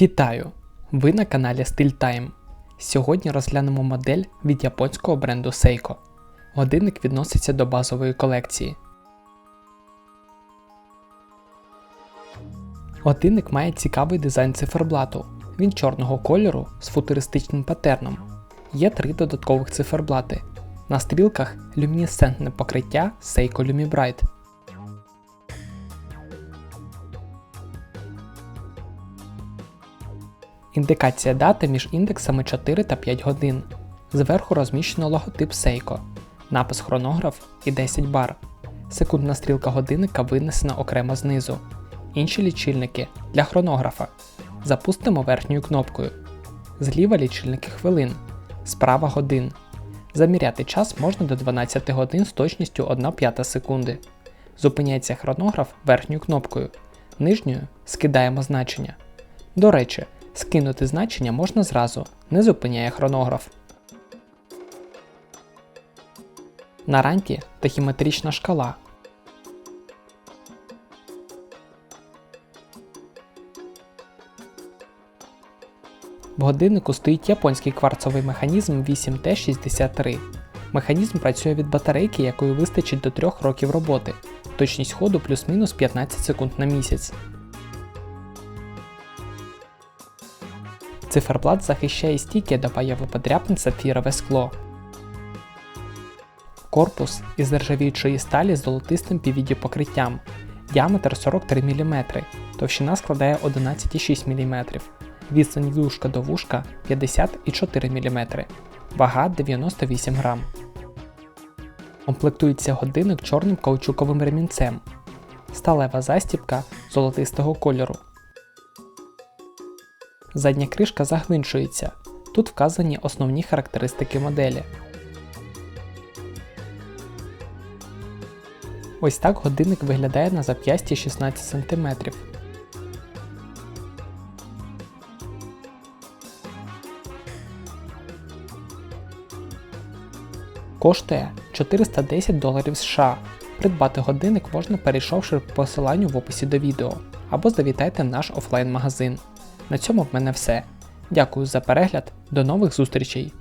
Вітаю! Ви на каналі Style Time. Сьогодні розглянемо модель від японського бренду Seiko. Годинник відноситься до базової колекції. Годинник має цікавий дизайн циферблату. Він чорного кольору з футуристичним патерном. Є три додаткових циферблати. На стрілках люмінесцентне покриття Seiko Lumibright. Індикація дати між індексами 4 та 5 годин. Зверху розміщено логотип Seiko, напис хронограф і 10 бар. Секундна стрілка годинника винесена окремо знизу. Інші лічильники для хронографа. Запустимо верхньою кнопкою. Зліва лічильники хвилин, справа годин. Заміряти час можна до 12 годин з точністю 1 п'ята секунди. Зупиняється хронограф верхньою кнопкою. Нижньою скидаємо значення. До речі, скинути значення можна зразу, не зупиняє хронограф. На ранті тахіметрична шкала. В годиннику стоїть японський кварцовий механізм 8T63. Механізм працює від батарейки, якої вистачить до 3 років роботи, точність ходу плюс-мінус 15 секунд на місяць. Циферблат захищає стійке до появи подряпин сапфірове скло. Корпус із нержавіючої сталі з золотистим PVD покриттям. Діаметр 43 мм, товщина складає 11,6 мм, відстань вушка до вушка 54 мм, вага 98 грам. Комплектується годинник чорним каучуковим ремінцем, сталева застібка золотистого кольору. Задня кришка загвинчується. Тут вказані основні характеристики моделі. Ось так годинник виглядає на зап'ясті 16 см. Коштує 410 доларів США. Придбати годинник можна перейшовши по посиланню в описі до відео або завітайте в наш офлайн магазин. На цьому в мене все. Дякую за перегляд, до нових зустрічей!